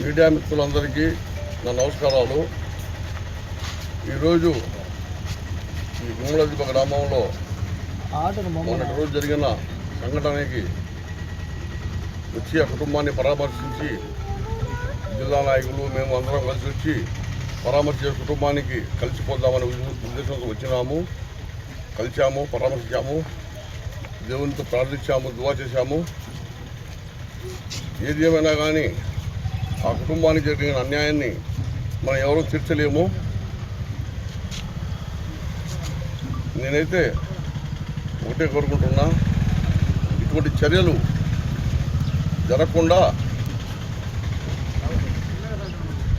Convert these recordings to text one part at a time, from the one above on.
Media మిత్రులందరికీ నా నమస్కారాలు. ఈరోజు ఈ గుమ్మలదీప గ్రామంలో మొన్నటి రోజు జరిగిన సంఘటనకి వచ్చి ఆ కుటుంబాన్ని పరామర్శించి జిల్లా నాయకులు మేము అందరం కలిసి వచ్చి పరామర్శ కుటుంబానికి కలిసిపోదామనే ఉద్దేశంతో వచ్చినాము. కలిసాము పరామర్శించాము. దేవునితో ప్రార్థించాము దువా చేశాము. ఏది ఏమైనా కానీ ఆ కుటుంబానికి జరిగిన అన్యాయాన్ని మనం ఎవరూ తీర్చలేము. నేనైతే ఒకటే కోరుకుంటున్నా ఇటువంటి చర్యలు జరగకుండా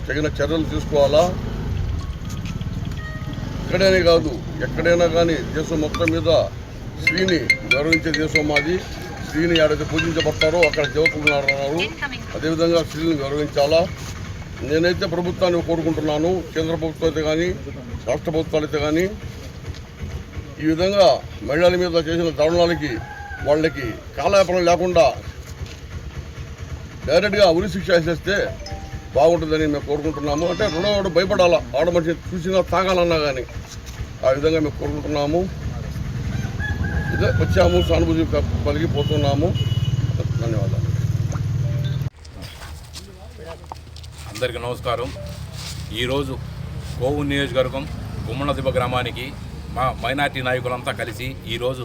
తగిన చర్యలు తీసుకోవాలా? ఇక్కడనే కాదు ఎక్కడైనా కానీ దేశం మొత్తం మీద స్త్రీని గౌరవించే దేశం మాది. స్త్రీని ఎక్కడైతే పూజించబడతారో అక్కడ దేవతలు అన్నారు అదేవిధంగా స్త్రీని గౌరవించాలా? నేనైతే ప్రభుత్వాన్ని కోరుకుంటున్నాను కేంద్ర ప్రభుత్వం అయితే కానీ రాష్ట్ర ప్రభుత్వాలు అయితే కానీ. ఈ విధంగా మహిళల మీద చేసిన దారుణాలకి వాళ్ళకి కాలయాపనం లేకుండా డైరెక్ట్గా ఉరి శిక్ష వేసేస్తే బాగుంటుందని మేము కోరుకుంటున్నాము. అంటే రుణవాడు భయపడాలా? ఆడ మనిషి చూసినా తాగాలన్నా కానీ ఆ విధంగా మేము కోరుకుంటున్నాము. ఇదే వచ్చాము సానుభూతి కలిగిపోతున్నాము ధన్యవాదాలు. అందరికీ నమస్కారం. ఈరోజు కోవు నియోజకవర్గం గుమ్మనదిబ్బ గ్రామానికి మా మైనార్టీ నాయకులంతా కలిసి ఈరోజు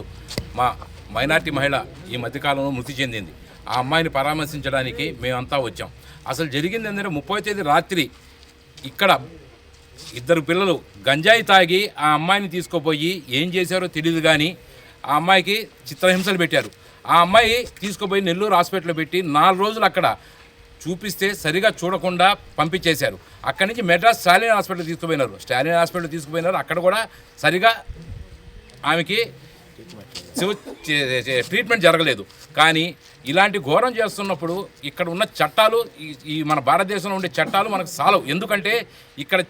మా మైనార్టీ మహిళ ఈ మధ్యకాలంలో మృతి చెందింది. ఆ అమ్మాయిని పరామర్శించడానికి మేమంతా వచ్చాం. అసలు జరిగింది ఏంటంటే ముప్పై తేదీ రాత్రి ఇక్కడ ఇద్దరు పిల్లలు గంజాయి తాగి ఆ అమ్మాయిని తీసుకుపోయి ఏం చేశారో తెలియదు కానీ ఆ అమ్మాయికి చిత్రహింసలు పెట్టారు. ఆ అమ్మాయి తీసుకుపోయి నెల్లూరు హాస్పిటల్లో పెట్టి నాలుగు రోజులు అక్కడ చూపిస్తే సరిగా చూడకుండా పంపించేశారు. అక్కడి నుంచి మెడ్రాస్ స్టాలిన్ హాస్పిటల్ తీసుకుపోయినారు. స్టాలిన్ హాస్పిటల్ తీసుకుపోయినారు. అక్కడ కూడా సరిగా ఆమెకి ట్రీట్మెంట్ జరగలేదు. కానీ ఇలాంటి ఘోరం చేస్తున్నప్పుడు ఇక్కడ ఉన్న చట్టాలు ఈ- ఈ మన భారతదేశంలో ఉండే చట్టాలు మనకు సాలవు. ఎందుకంటే ఇక్కడ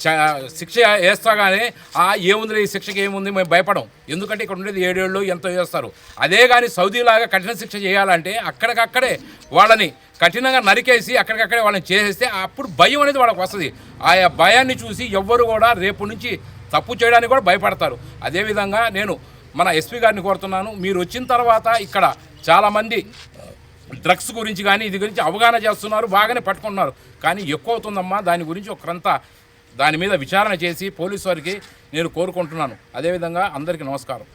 చ- శిక్ష వేస్తాగానే ఆ ఏముంది ఈ శిక్షకి ఏముంది? మేము భయపడం ఎందుకంటే ఇక్కడ ఉండేది ఏడేళ్ళు ఎంతో వేస్తారు అదే కానీ సౌదీలాగా కఠిన శిక్ష చేయాలంటే అక్కడికక్కడే వాళ్ళని కఠినంగా నరికేసి అక్కడికక్కడే వాళ్ళని చేసేస్తే అప్పుడు భయం అనేది వాళ్ళకి వస్తుంది. ఆయా భయాన్ని చూసి ఎవ్వరు కూడా రేపు నుంచి తప్పు చేయడానికి కూడా భయపడతారు. అదేవిధంగా నేను మన ఎస్పీ గారిని కోరుతున్నాను. మీరు వచ్చిన తర్వాత ఇక్కడ చాలామంది డ్రగ్స్ గురించి కానీ ఇది గురించి అవగాహన చేస్తున్నారు బాగానే పట్టుకుంటున్నారు. కానీ ఎక్కువ అవుతుందమ్మా దాని గురించి ఒకరంతా దాని మీద విచారణ చేసి పోలీసు వారికి నేను కోరుకుంటున్నాను. అదేవిధంగా అందరికీ నమస్కారం.